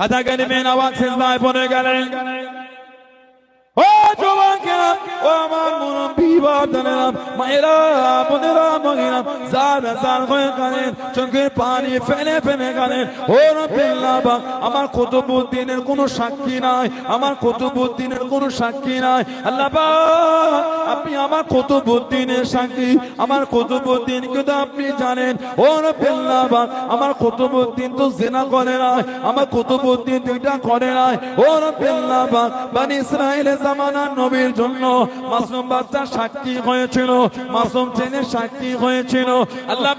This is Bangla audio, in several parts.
খাজা গরিবের আওয়াজ সিজদায় পড়ে গেলেন। ও যুবকেরা ও আমার মুরব্বী বাপদানেরা মায়েরা, বোনেরা হয়ে পানি ফেলে ফেলে ও আমার কুতুবুদ্দিনের কোনো সাক্ষী নাই, আমার কুতুবুদ্দিনের কোনো সাক্ষী নাই। আল্লাহ আপনি আমার কুতুবুদ্দিনের সাক্ষী, আমার কুতুবুদ্দিন কিন্তু আপনি জানেন। ও রব্বিল্লাহ আমার কুতুবুদ্দিন তো জেনা করে নাই, আমার কুতুবুদ্দিন দুইটা করে নাই। ও রব্বিল্লাহ বানি ইসরায়েলের জামানার নবীর জন্য মাসুম বাচ্চা সাক্ষী হয়েছিল, মাসুম সাক্ষী হয়েছিল। আল্লাহ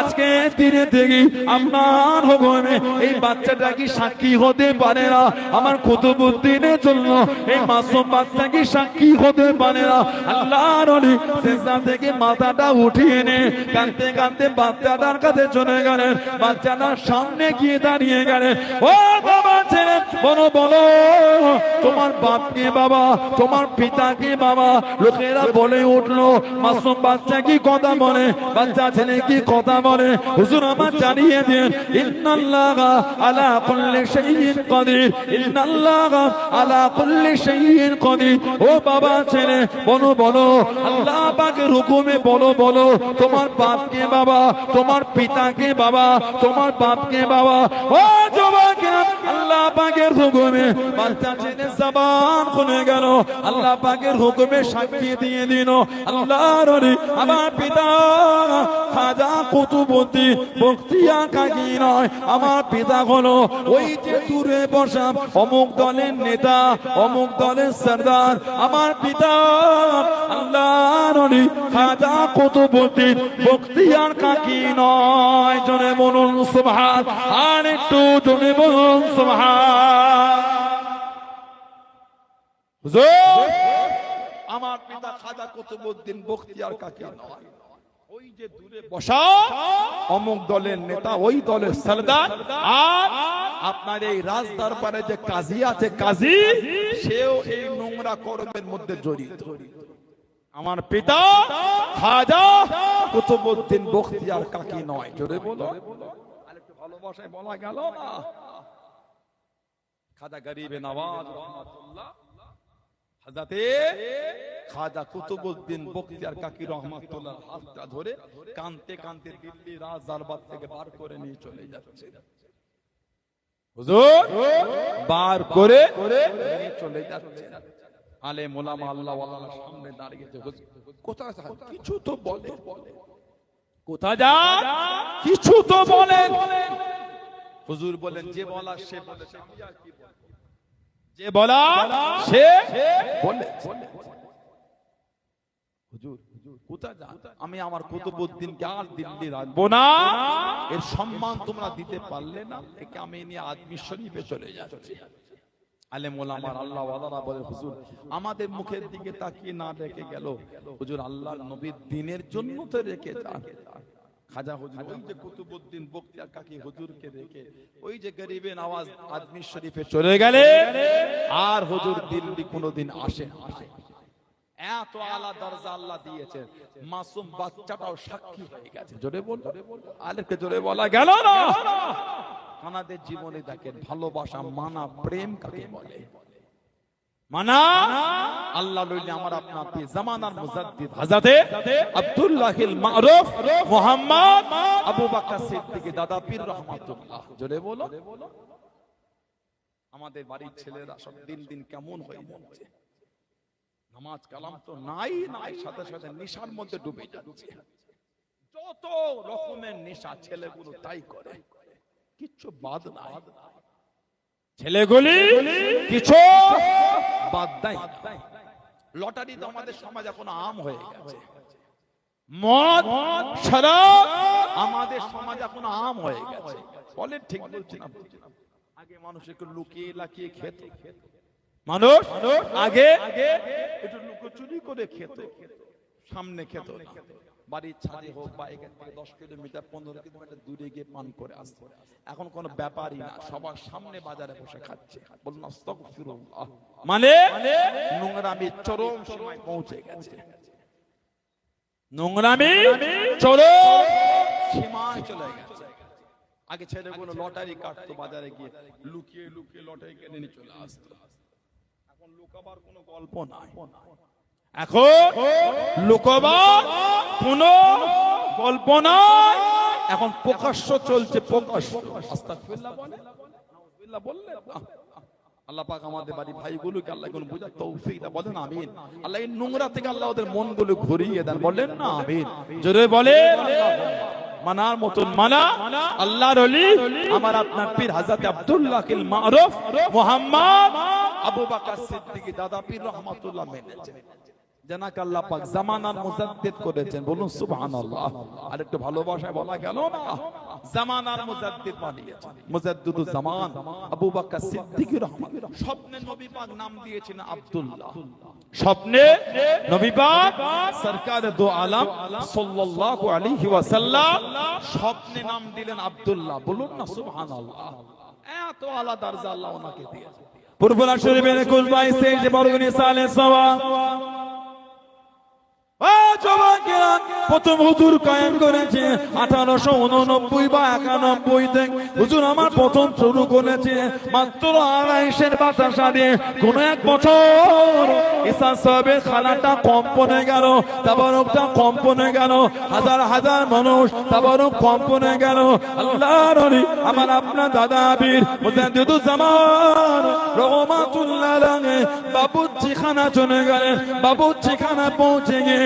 আজকে দিনে দেখি হুকুমে এই বাচ্চাটা কি সাক্ষী হতে পারে না? আমার কুতুবুদ্দিনের জন্য এই মাসুম বাচ্চা কি সাক্ষী হতে পারে না? শেষা থেকে মাথাটা উঠিয়ে নে, কাঁদতে কাঁদতে বাচ্চাটার কাছে চলে গেলেন, বাচ্চাটার সামনে গিয়ে দাঁড়িয়ে গেলেন। ও বাবা ছেলে, বলো বলো, তোমার বাপকে বাবা তোমার পিতাকে বাবা, লোকেরা বলে উঠল, মাসুম বাচ্চা কি কথা বলে? বাচ্চা ছেলে কি কথা বলে? হুজুর আমার জানিয়ে দিন আলা কুল্লি শাইইন কাদির আলা কুল্লি শাইইন কাদির। ও বাবা ছেলে, বলো বলো, আল্লাহ পাকের হুকুমে বলো বলো, তোমার বাবা, তোমার পিতাকে বাবা, তোমার বাবা। ও আল্লাহ হুকুমে বাচ্চা জবান খুলে গেল। আল্লাহ পাকের হুকুমে সাক্ষী দিয়ে দিল। আল্লাহর আমার পিতা খাজা কুতুবুদ্দিন বক্তিয়া কাকি নয়, আমার পিতা হলো ওই যে দূরে বসা অমুক দলের নেতা, অমুক দলের সর্দার। আমার পিতা আল্লাহর খাজা কুতুবুদ্দিন বক্তিয়ার কাকি নয় জনে বলুন সুবহান, আর একটু জনে বলুন সুবহান। আমার পিতা খাজা কুতুবউদ্দিন বখতিয়ার কাকে নয়। ওই যে দূরে বসা। অমুক দলের নেতা ওই দলের সরদার। আর আপনার এই রাজ দরবারে যে কাজী আছে কাজী সেও এই নোংরা কর্মের মধ্যে জড়িত। আমার পিতা খাজা কুতুবউদ্দিন বখতিয়ার কাকি নয়। জোরে বলো। ভালোবাসায় বলা গেল না? খাজা গরিবে নওয়াজ রহমাতুল্লাহ। হাজাতে খাজা কুতুবউদ্দিন বখতিয়ার কাকি রহমাতুল্লাহ হাতটা ধরে কানতে কানতে দিল্লি রাজ দরবার থেকে বার করে নিয়ে চলে যাচ্ছে। হুজুর বার করে নিয়ে চলে যাচ্ছে। আলে মোলামা আল্লাহ ওয়ালার সামনে হুজুর, কোথায়? কিছু তো বলে। কোথায় যান? কিছু তো বলেন। হুজুর বলেন যে বলা সে বলেছে? যে বলা সে বলে। হুজুর কোথায় যান? আমি আমার কুতুবউদ্দিনকে আর দিল্লি রাখব না। এর সম্মান তোমরা দিতে পারলে না একে আমি নিয়ে আদমি শরীফে চলে যাচ্ছি। আলে মোলামার আল্লাহ ওয়ালারা বলে হুজুর আমাদের মুখের দিকে তাকিয়ে না রেখে গেল। হুজুর আল্লাহর নবীর দিনের জন্য তো রেখে যান। খাজা হুজুর, ওই যে কুতুবউদ্দিন বখতিয়ার কাকি হুজুরকে রেখে ওই যে আদমি শরীফে চলে গেলে, আর হুজুর দিল্লি কোনোদিন আসে না। এত আলা দরজা আল্লাহ দিয়েছে, মাসুম বাচ্চাটাও সাক্ষী হয়ে গেছে। জোরে বল আলেকে জোরে বলা গেল না। জীবনে দেখেন, ভালোবাসা মানা প্রেম কাকে বলে? মানা? আল্লাহ লইলে আমার আপনার পি জামানার মুজাদ্দিদ হযরতে আব্দুল্লাহিল মারুফ মুহাম্মদ আবু বকর সিদ্দিক দাদা পীর রহমাতুল্লাহ। জোরে বলো। আমাদের বাড়ির ছেলেরা সব দিন দিন কেমন হয়ে যাচ্ছে। নামাজ কালাম তো নাই নাই সাথে সাথে নেশার মধ্যে ডুবে যাচ্ছে। যত রকমের নেশা ছেলেগুলো তাই করে কিচ্ছু বাদ নাই। ছেলেগুলি কিছু বাদ দেয় লটারি তো আমাদের সমাজ এখন আম হয়ে গেছে। মদ শরাব আমাদের সমাজ এখন আম হয়ে গেছে। বলেন ঠিক বলছি না। আগে মানুষ একটু লুকিয়ে লাকিয়ে খেত। মানুষ আগে একটু লুকোচুরি করে খেত। সামনে খেত না। বাড়ির ছাদে হোক বা এখান থেকে দশ কিলোমিটার পনেরো কিলোমিটার দূরে গিয়ে পান করে আসতো এখন কোনো ব্যাপারই না সবার সামনে বাজারে বসে খাচ্ছে। বলুন মানে? নোংরামি চরম সময় পৌঁছে গেছে। নোংরামি? চরম সীমায় চলে গেছে। আগে ছেলেগুলো লটারি কাটতো বাজারে গিয়ে লুকিয়ে লুকিয়ে লটারি কেটে নিয়ে চলে আসতো। এখন লুকাবার কোনো গল্প নাই। এখন লোকবার কোন গল্প নয়। এখন প্রকাশ্য চলছে প্রকাশ্য। আস্তাগফিরুল্লাহ বললেন আল্লাহ পাক আমাদের বাড়ি ভাইগুলোকে আল্লাহ কোন বুঝার তৌফিক দাও বলেন আমিন। আল্লাহ এই নোংরা থেকে আল্লাহ ওদের মনগুলো ঘুরিয়ে দেন বলেন না আমিন। জোরে বলে মানার মতন মানা। আল্লাহর অলি আমার আপনার পীর হাজরত আব্দুল্লাহ কিল মারুফ মোহাম্মদ। আবু বাকার সিদ্দিকী দাদা পীর রহমাতুল্লাহ মেনেছেন জানাক আল্লাহ পাক জামানার মুজাদ্দিদ করেছেন। বলুন সুবহানাল্লাহ। আর একটু ভালোবাসায় বলা গেল না? জামানার মুজাদ্দিদ বানিয়েছেন। মুজাদ্দিদুজ জামান, আবু বকর সিদ্দিকী রহমাতুল্লাহ স্বপ্নে নবী পাক নাম দিয়েছেন আব্দুল্লাহ। স্বপ্নে নবী পাক সরকার দো আলম সাল্লাল্লাহু আলাইহি ওয়াসাল্লাম স্বপ্নে নাম দিলেন আব্দুল্লাহ। বলুন না সুবহানাল্লাহ। এত আলা দরজা আল্লাহ ওনাকে দিয়েছে পুরবলা শরীফের কুলবাই সে যে বরগুনি সালে সওয়া প্রথম হুজুর কায়েম করেছে আঠারোশো উননব্বই বা একানব্বই হুজুর আমার প্রথম শুরু করেছে মাত্র আড়াইশের এক বছর খানাটা কম্পনে গেল তাবারকটা কম্পনে গেল হাজার হাজার মানুষ তাবারক কম্পনে গেল। আল্লাহর অলি, আমার আপনার দাদা আবির জামান রহমাতুল্লাহ বাবুজি খানা চলে গেলেন বাবুজি খানা পৌঁছে গিয়ে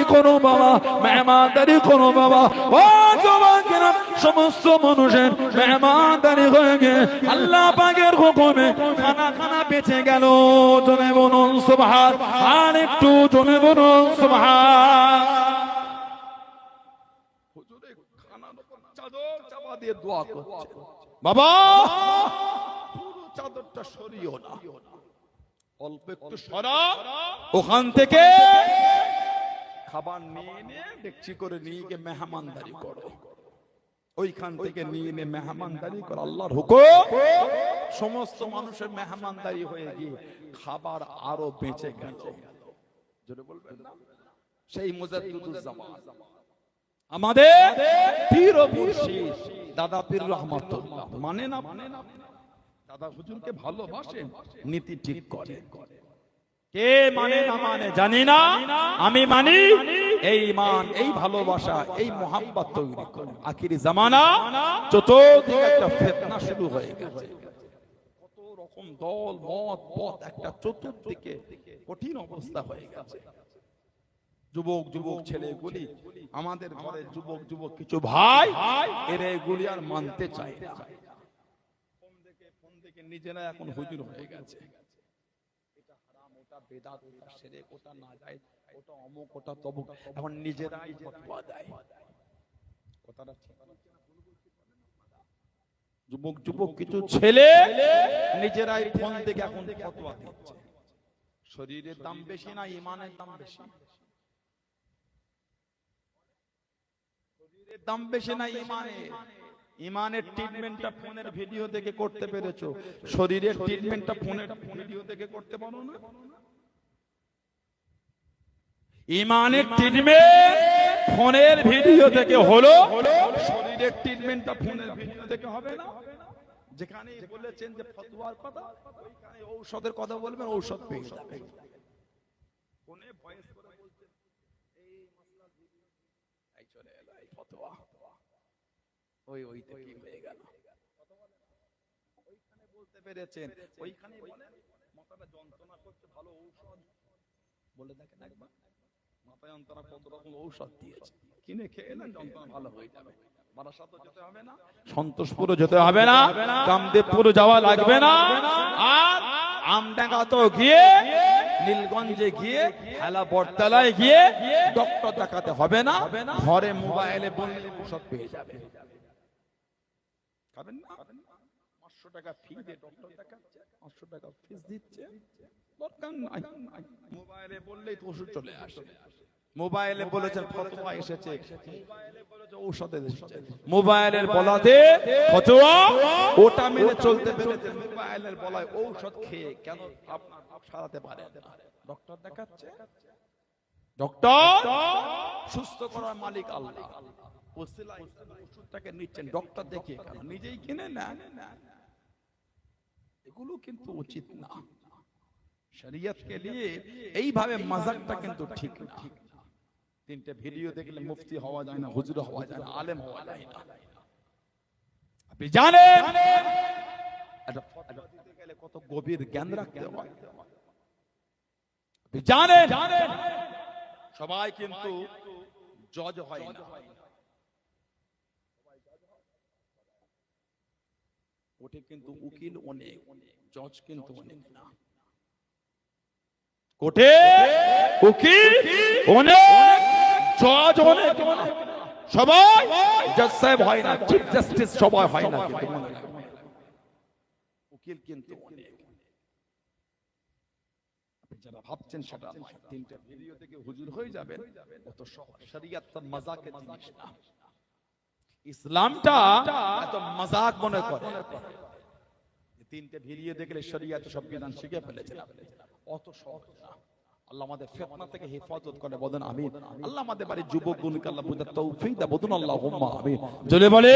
করো বাবা মেহমানদারি করো বাবা। ও জবাকেরা সমস্ত মানুষের মেহমানদারি হয়ে গে আল্লাহ পাকের হুকুমে খানা খানা বেঁচে গেল। জনে বনুন সুবহান। আর একটু জনে বনুন সুবহান। হুজুরে খানার উপর চাদর দিয়ে দোয়া করছে। বাবা! চাদরটা সরিও না। অল্প একটু সরা ওখান থেকে খাবার নিয়ে নিয়ে ডেকচি করে নিয়ে গিয়ে মেহমানদারি করো। ওইখান থেকে নিয়ে নিয়ে মেহমানদারি করো, আল্লাহর হুকুম। সমস্ত মানুষের মেহমানদারি হয়ে গিয়ে খাবার আরও বেঁচে গেল। জোরে বলবেন না? সেই মুজাদ্দিদুজ্জামান আমাদের পীর ও মুর্শিদ, দাদা পীর রহমাতুল্লাহ। মানে না মানে না দাদা হুজুরকে ভালোবাসেন নীতি ঠিক করে। কে মানে না মানে জানি না, আমি মানি এই মান, এই ভালোবাসা, এই মোহাম্মত তৈরি করে। আখিরি জামানা, চতুর্দিকে একটা ফেতনা শুরু হয়ে গেছে। কত রকম দল, মত, পথ, একটা চতুর্দিকে কঠিন অবস্থা হয়ে গেছে। যুবক যুবক, ছেলেগুলি, আমাদের ঘরের যুবক যুবক, কিছু ভাই, এরা এগুলি আর মানতে চায় না। নিজেরা এখন হুজুর হয়ে গেছে। বেদাত, ওটা শিরক ওটা না যায়, ওটা অমুক, ওটা তবুক এখন নিজেরাই ফতোয়া দেয় কথাটা ঠিক। যুবক যুবক, কিছু ছেলে নিজেরাই ফোন থেকে এখন ফতোয়া দিচ্ছে। শরীরের দাম বেশি না, ইমানের দাম বেশি। শরীরের দাম বেশি না, ইমানের। ইমানের ট্রিটমেন্টটা ফোনের ভিডিও থেকে করতে পেরেছ। শরীরের ট্রিটমেন্টটা ফোনের ভিডিও থেকে করতে পারো না? ইমানের ট্রিটমেন্ট ফোনের ভিডিও থেকে হলো। শরীরের ট্রিটমেন্টটা ফোনের ভিডিও থেকে হবে না। যেখানে বলেছেন যে ফতোয়ার কথা, ওইখানে ঔষধের কথা বলবেন, ঔষধ পেয়ে যাবেন। ফোনে ভয়েস করে বলছেন, এই এই চলে এলো, এই ফতোয়া। ওই, ওইতে কি হয়ে গেল? ওইখানে বলতে পেরেছেন ওইখানে বলেন যন্ত্রণা ভালো ঔষধ। বলে দেখেন একবার। মাথায় যন্ত্রণা কত রকম ঔষধ দিয়েছে। কিনে খেয়ে না যন্ত্রণা ভালো হয়ে যাবে। যেতে হবে না। সন্তোষপুরে যেতে হবে না। কামদেবপুর যাওয়া লাগবে না। আর আমডাঙ্গা তো গিয়ে নীলগঞ্জে গিয়ে হেলা বটতলায় গিয়ে ডক্টর দেখাতে হবে না। ঘরে মোবাইলে বললে ওষুধ পেয়ে যাবে। খাবেন না? পাঁচশো টাকা ফি দিয়ে ডক্টর দেখাচ্ছে পাঁচশো টাকা ফিস দিচ্ছে। দরকার নাই। মোবাইলে বললেই তো ওষুধ চলে আসে। মোবাইলে বলেছেন ফতোয়া এসেছে। ঔষধ এসেছে। মোবাইলের বলাতে ফতোয়া ওটা মেনে চলতে পেরেছে। মোবাইলের বলায় ঔষধ খেয়ে কেন আপনার সারাতে পারে? ডক্টর দেখাচ্ছে। ডক্টর সুস্থ করার মালিক আল্লাহ। ওষুধটাকে নিচ্ছেন। ডক্টর দেখিয়ে নিজেই কিনে নেন। এগুলো কিন্তু উচিত না। শরিয়তকে নিয়ে এইভাবে কিন্তু ঠিক না। তিনটে ভিডিও দেখলে মুফতি হওয়া যায় না, হুজুর হওয়া যায় না, আলেম হওয়া যায় না। আপনি জানেন? দিতে গেলে কত গভীর জ্ঞান রাখতে হয়। জানেন? সবাই কিন্তু জজ হয় না। ওঠে কিন্তু উকিল অনেক জজ কিন্তু অনেক। না কোটে উকিল, অনেক, জজ অনেক। সবাই, জজ সাহেব হয় না, চিফ জাস্টিস সবাই হয় না কিন্তু উকিল কিন্তু যারা ভাবছেন সেটা তিনটা ভিডিও থেকে হুজুর হয়ে যাবেন, অত মাজাকের জিনিস না। ইসলামটা এত মজাক মনে করে। তিনটে ভিড়িয়ে দেখলে শরিয়াতে সব বিধান শিখে ফেলেছে অত সহজ। না আল্লাহ আমাদের ফেতনা থেকে হেফাজত করে বদন আমি আল্লাহ আমাদের বাড়ির যুবক গুণকে আল্লাহ বুঝার তৌফিক দেয় বলুন আল্লাহুম্মা আমি জলে বলে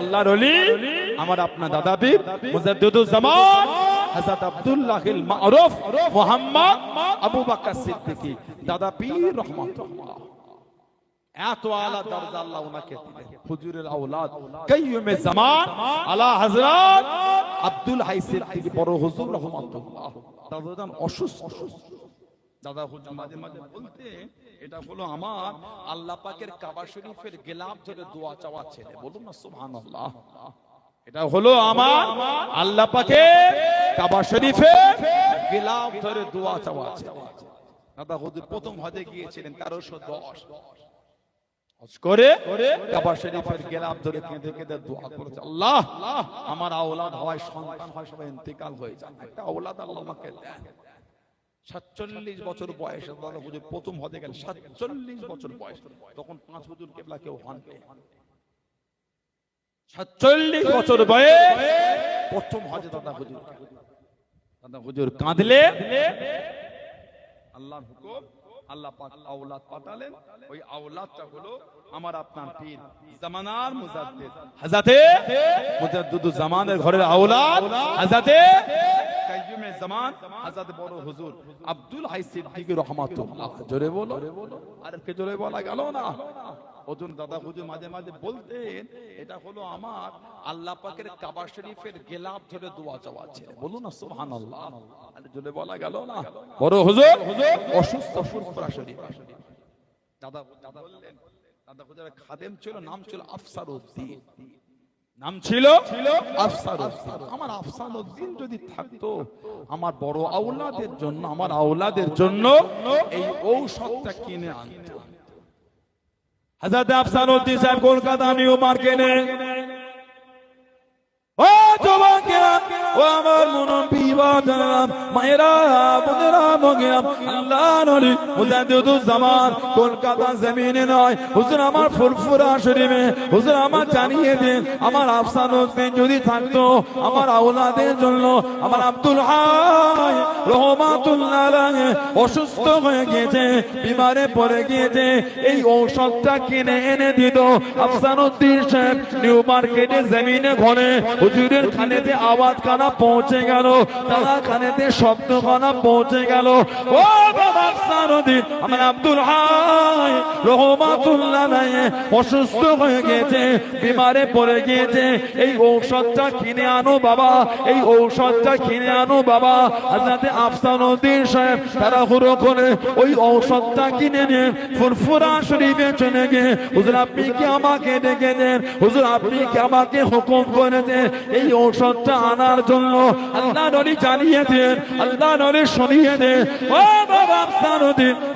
আল্লাহর ওলি আমার আপনার দাদা পীর মুজাদ্দিদুল জামান হযরত আব্দুল্লাহিল মারুফ মুহাম্মদ আবু বকর সিদ্দিকী দাদা পীর রহমাতুল্লাহ। এত আলা দরজা আল্লাহ ওনাকে দিলেন। হুজুরের আওলাদ। কাইয়ুমে জামান আলা হযরত আব্দুল হাই সিদ্দিকী বড় হুজুর রহমাতুল্লাহ। দাদা অসুস্থ। দাদা হুজুর মাঝে মাঝে বলতে এটা হলো আমার আল্লাহ পাকের কাবা শরীফের গেলাপ ধরে দোয়া চাওয়া ছেলে। বলুন না সুবহানাল্লাহ। এটা হলো আমার আল্লাহ পাকে কাবা শরীফে গেলাপ ধরে দোয়া চাওয়া ছেলে। দাদা হুজুর প্রথম হজে গিয়েছিলেন তেরোশো দশ। করে কাবা শরীফের গেলাপ ধরে কেঁদে কেঁদে দোয়া করেছে আল্লাহ আমার আওলাদ হয় সন্তান হয় সবাই ইন্তেকাল হয়ে যায় একটা আওলাদ আল্লাহ আমাকে দেন। সাতচল্লিশ বছর বয়সে দাদা হুজুর প্রথম হতে গেল সাতচল্লিশ বছর বয়স তখন পাঁচ হুজুর কেবলা কেউ হন সাতচল্লিশ বছর বয়স প্রথম হজে দাদা হুজুর দাদা হুজুর কাঁদলে আল্লাহর হুকুম আল্লাহ পাক আওলাদ পাঠালেন। ওই আওলাদটা হলো আমার আপনার পীর জামানার মুজাদ্দিদ। হযরতে মুজাদ্দিদুজ জামানের ঘরের আওলাদ। হযরতে কাইয়ুমে জামান। হযরত বড় হুজুর আব্দুল হাই সিদ্দিকী রহমাতুল্লাহ। জোরে বলো। আর কে জোরে বলা গেল না। ওজন দাদা হুজুর মাঝে মাঝে বলতেন এটা হলো আমার আল্লাহ পাকের কাবা শরীফের গেলাপ ধরে দোয়া চাওয়া আছে। বলুন না সুবহানাল্লাহ। আর জোরে বলা গেল না। বড় হুজুর অসুস্থ ফুরফুরা শরীফ। দাদা দাদা বললেন দাদা হুজুরের খাদেম ছিল নাম ছিল আফসারউদ্দিন। নাম ছিল আফসারউদ্দিন। আমার আফসারউদ্দিন যদি থাকতো আমার বড় আওলাদের জন্য আমার আওলাদের জন্য এই ঔষধটা কিনে আনতো সাহেব কলকাতা নিউ মার্কেটে ও ও আমার মনন বিবাদাম মায়েরা, বোনেরা, মগেরা, আল্লাহ নলি মুজাদ্দিদুজ জামান কলকাতা জমিনে নয়। হুজুর, আমার ফুরফুরা শরীফে, হুজুর, আমার জানিয়ে দিন, আমার আফসান আফসানুদ্দিন যদি থাকতো, আমার আওলাদের জন্য, আমার আব্দুল হাই রহমাতুল্লাহ অসুস্থ হয়ে গিয়েছে, বিমারে পড়ে গিয়েছে, এই ঔষধটা কিনে এনে দিত। আফসানুদ্দিন সাহেব, নিউ মার্কেটে জমিনে ঘরে, হুজুরের খানেতে আওয়াজ কানা পৌঁছে গেল। তারা খানেতে শব্দ কানা পৌঁছে গেল। ও বাবা আফসানুদ্দিন আমার আব্দুল হাই রহমাতুল্লাহ আলাইহি অসুস্থ হয়ে গিয়েছে, বিমারে পড়ে গিয়েছে। এই ঔষধটা কিনে আনো বাবা, এই ঔষধটা কিনে আনো বাবা। হাজরাতে আফসানুদ্দিন সাহেব তারা হুড়ো করে ওই ঔষধটা কিনে নেন ফুরফুরা শরীফে চলে গিয়ে, হুজুর, আপনি কি আমাকে ডেকে দেন? হুজুর, আপনি কি আমাকে হুকুম করে দেন এই ঔষধটা আনার জন্য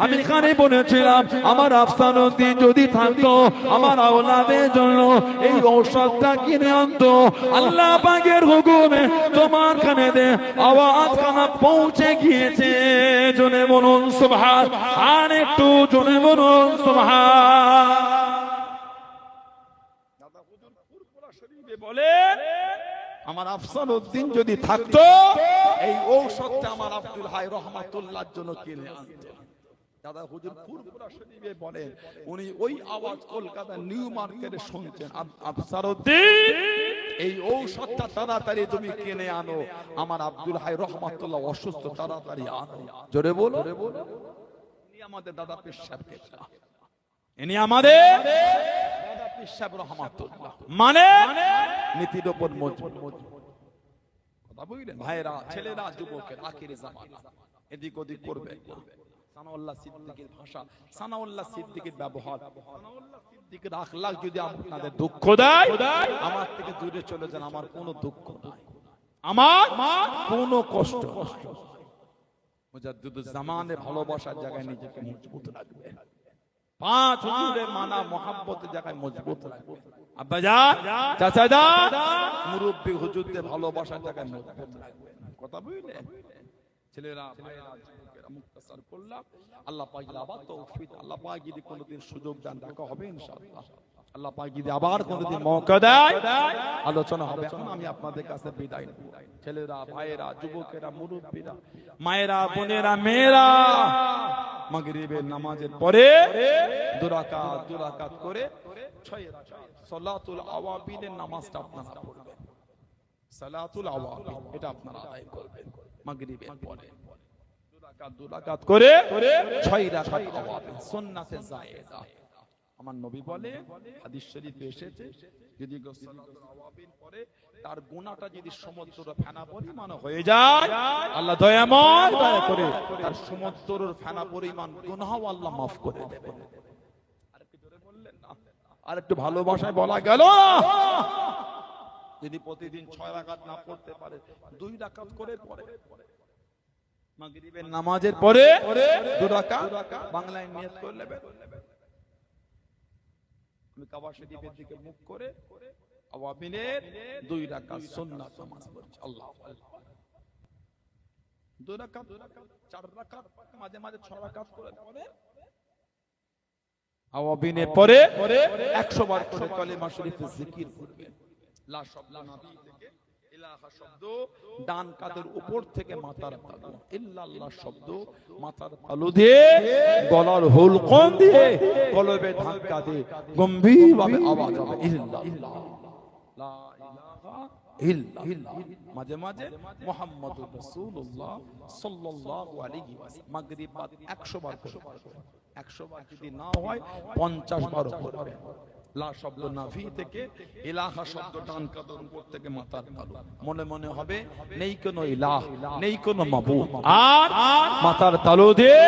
আমি এখানে বলেছিলাম, আমার আফসানুদ্দিন যদি থাকতো, আমার আওলাদের জন্য এই ঔষধটা কিনে আনতো। আল্লাহ পাকের হুকুমে তোমার কানে দে আওয়াজ খানা পৌঁছে গিয়েছে। জনে বলুন, সুবহান। আর একটু জনে বলুন, সুবহান। দাদা হুজুর ফুরফুরা শরীফে বলেন আমার আফসান উদ্দিন যদি থাকতো, এই ঔষধটা আমার আব্দুল হাই রহমাতুল্লাহর জন্য কিনে আনতো। দাদা হুজুর ফুরফুরা শরীফে বলেন, উনি ওই আওয়াজ কলকাতা নিউ মার্কেটে শুনছেন আফসার উদ্দিন এই ঔষধটা তাড়াতাড়ি তুমি কিনে আনো। আমার আব্দুল হাই রহমাতুল্লাহ অসুস্থ, তাড়াতাড়ি আনো। জোরে বলো। আমাদের দাদা পেশাব কেটলা ইনি আমাদের দাদা পেশাব রহমাতুল্লাহ। মানে? নীতির ওপর মজবুত কথা বুঝলেন ভাইরা ছেলেরা যুবকের আখির জামানা এদিক ওদিক করবে সানাউল্লাহ সিদ্দিকের ভাষা সানাউল্লাহ সিদ্দিকের ব্যবহার সিদ্দিকের আখলাক যদি আপনাদের দুঃখ দেয় আমার থেকে দূরে চলে যান আমার কোনো দুঃখ নাই আমার কোনো কষ্ট মুজাদ্দিদুজ জামানে ভালোবাসার জায়গায় নিজেকে মজবুত রাখবে পাঁচ হুজুরের মানা মহাব্বতের জায়গায় মজবুত রাখবে আবার মৌকা দেয়, আলোচনা হবে। আমি আপনাদের কাছে বিদায় নেব। ছেলেরা, ভাইয়েরা, যুবকেরা, মুরব্বীরা, মায়েরা, বোনেরা, মেয়েরা, মাগরিবের নামাজের পরে দুরাকাত দুরাকাত করে নামাজটা আপনারা পড়বেন। আওয়াবিন এটা আপনারা করবেন। মাগরিবের পরে। করে ছয় আওয়াবিন সুন্নাতে আমার নবী বলে, হাদিস এসেছে, যদি তার গুনাহটা যদি সমুদ্র ফেনা পরিমাণ হয়ে যায়, আল্লাহ দয়াময় দয়া করে তার সমুদ্রের ফেনা পরিমাণ গুনাহও আল্লাহ মাফ করে দেবেন আরেকটু জোরে বললেন না আর একটু ভালোবাসায় বলা গেল। যদি প্রতিদিন ছয় রাকাত না পড়তে পারে, দুই রাকাত করে পড়ে। নামাজের পরে বাংলায় নিয়ত করে রাকাত মাঝে মাঝে ছ রাকাত করে আওয়াবিনের পরে 100 বার করে কলেমা শরীফে জিকির করবেন লা শব্দ নবী থেকে ইলাহা শব্দ ডান কাদের উপর থেকে মাথার তালু। ইল্লাল্লাহ শব্দ মাথার তালু দিয়ে গলার দিয়ে? কলবে ধাক্কা দিয়ে। গম্ভীর ভাবে আওয়াজ হবে। ইল্লাল্লাহ। লা ইলাহা মাঝে মাঝে মুহাম্মাদুর রাসূলুল্লাহ সাল্লাল্লাহু আলাইহি ওয়াসাল্লাম। মাগরিব বাদ 100 বার করে। 100 বার যদি না হয় 50 বার করবে। লা শব্দ নাভি থেকে ইলাহা শব্দ ডান কাদের উপর থেকে মাথার তালু। মনে মনে হবে নেই কোনো ইলাহ নেই কোনো মাবুদ। আর মাথার তালু দিয়ে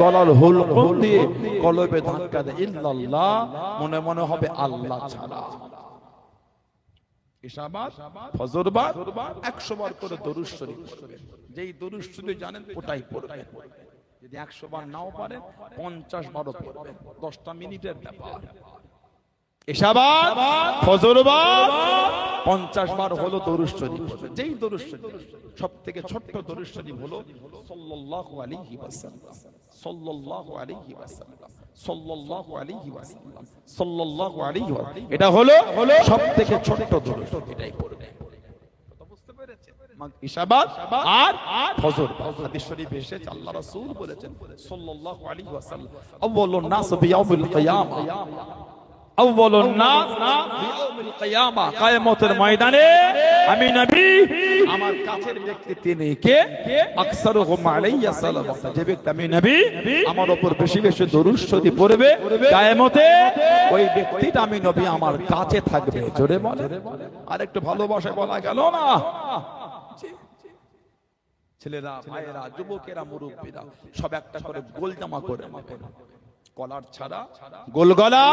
গলার হোল হোল দিয়ে কলবে ধাক্কা দেয়। ইল্লাল্লাহ মনে মনে হবে আল্লাহ ছাড়া। ইশাবাদ ফজরবাদ 100 বার করে দরুদ শরীফ পড়বেন যেই দরুদ শরীফ জানেন ওটাই পড়বেন। 100 বার নাও পারেন 50 বারও পড়বেন 10টা মিনিটের ব্যাপার। পঞ্চাশ বার হলো যেই সব থেকে ছোট্ট দরুদ হলো এটা হলো সব থেকে ছোট্ট দরুদ। এটাই বুঝতে ময়দানে আমি নবী, আমার তিনি যে ব্যক্তি আমি নবী, আমার উপর বেশি বেশি দরুদ শরীফ পড়বে। ওই ব্যক্তিটা আমি নবী, আমার কাছে থাকবে। জোরে বলে আর একটু ভালোবাসায় বলা গেল না? ছেলেরা ভাইয়েরা যুবকেরা মুরব্বীরা সব একটা করে গোল জামা করে নেবেন কলার ছাড়া গোল গলা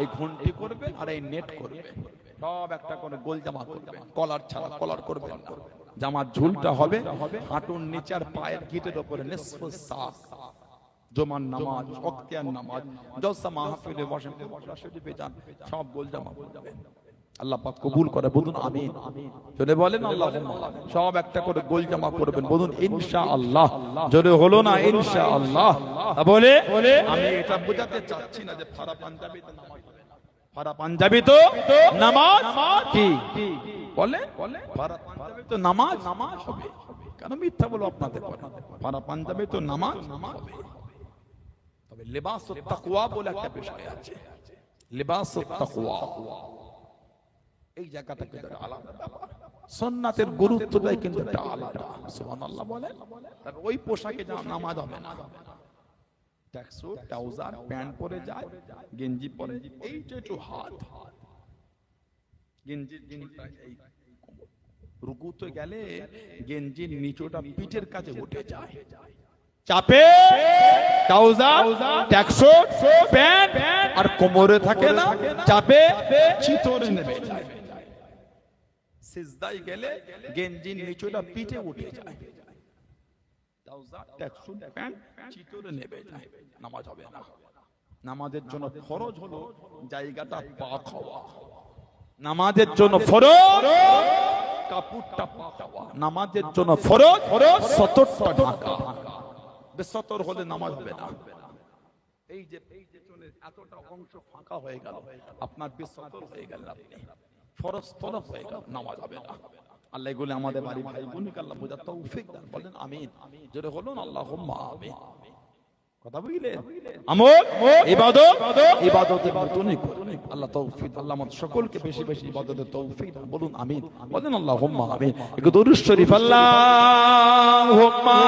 এই ঘন্টি করবে আর এই নেট করবে। সব একটা করে গোল জামা করবে। কলার ছাড়া কলার করবে না। জামার ঝুলটা হবে হাঁটুর নিচার পায়ের গিটের সাক জমার নামাজ অক্তিয়ার নামাজ জলসা মাহফিলে বসেন কোরআন শরীফে যান সব গোল জামা করবেন। আল্লাহ পাক কবুল করে বলুন, আমিন। জোরে বলেন, আল্লাহ। সব একটা করে গোল জামা করবেন বলুন, ইনশাআল্লাহ। জোরে হলো না, ইনশাআল্লাহ? বলে আমি এটা বোঝাতে চাচ্ছি না যে ফারা পাঞ্জাবিতে নামাজ ফারা পাঞ্জাবি তো নামাজ কি? বলে, ফারা পাঞ্জাবি তো নামাজ নামাজ হবে? কেন মিথ্যা বলো আপনাদের পরে? ফারা পাঞ্জাবি তো নামাজ নামাজ হবে। তবে লেবাস তাকওয়া বলে একটা বিষয় আছে। লেবাস তাকওয়া। এই জায়গাটা কিন্তু আলাদা সন্ন্যাতের কিন্তু আলাদা। সুবহানাল্লাহ বলে তবে ওই পোশাকে যা নামাজ হবে না। ট্যাক্সুট ট্রাউজার প্যান্ট পরে যায় গেঞ্জি পরে এইটা একটু হাত। গেঞ্জির জিনিসটা এই রুকুতে গেলে গেঞ্জির নিচোটা পিঠের কাছে উঠে যায়। চাপে ট্রাউজার ট্যাক্সুট প্যান্ট আর কোমরে থাকে না চাপে চিতরে নেবে যায়। সিজদায় গেলে গেঞ্জির নিচোটা পিঠে উঠে যায়। নেমে যায় নামাজ হবে না। নামাজের জন্য ফরজ হলো জায়গাটা নামাজের জন্য ফরজ, কাপড়টা নামাজের জন্য ফরজ, সতরটা ঢাকা। বেসতর হলে নামাজ হবে না। এই যে এই যে এতটা অংশ ফাঁকা হয়ে গেল। আপনার বেসতর হয়ে গেল আপনি। ফরজ তরফ হয়ে গেল নামাজ হবে না। আল্লাহ এগুলো আমাদের বাড়ি ভাই বোনকে আল্লাহ বোঝার তৌফিক দান বলেন আমিন। জোরে বলুন আল্লাহুম্মা আমিন। কথা বুঝলেন? আমল ইবাদত ইবাদতের মতনই করুন আল্লাহ তৌফিক আল্লাহ আমাদের সকলকে বেশি বেশি ইবাদতের তৌফিক বলুন আমিন। বলেন আল্লাহুম্মা আমিন। একটু দরুদ শরীফ আল্লাহুম্মা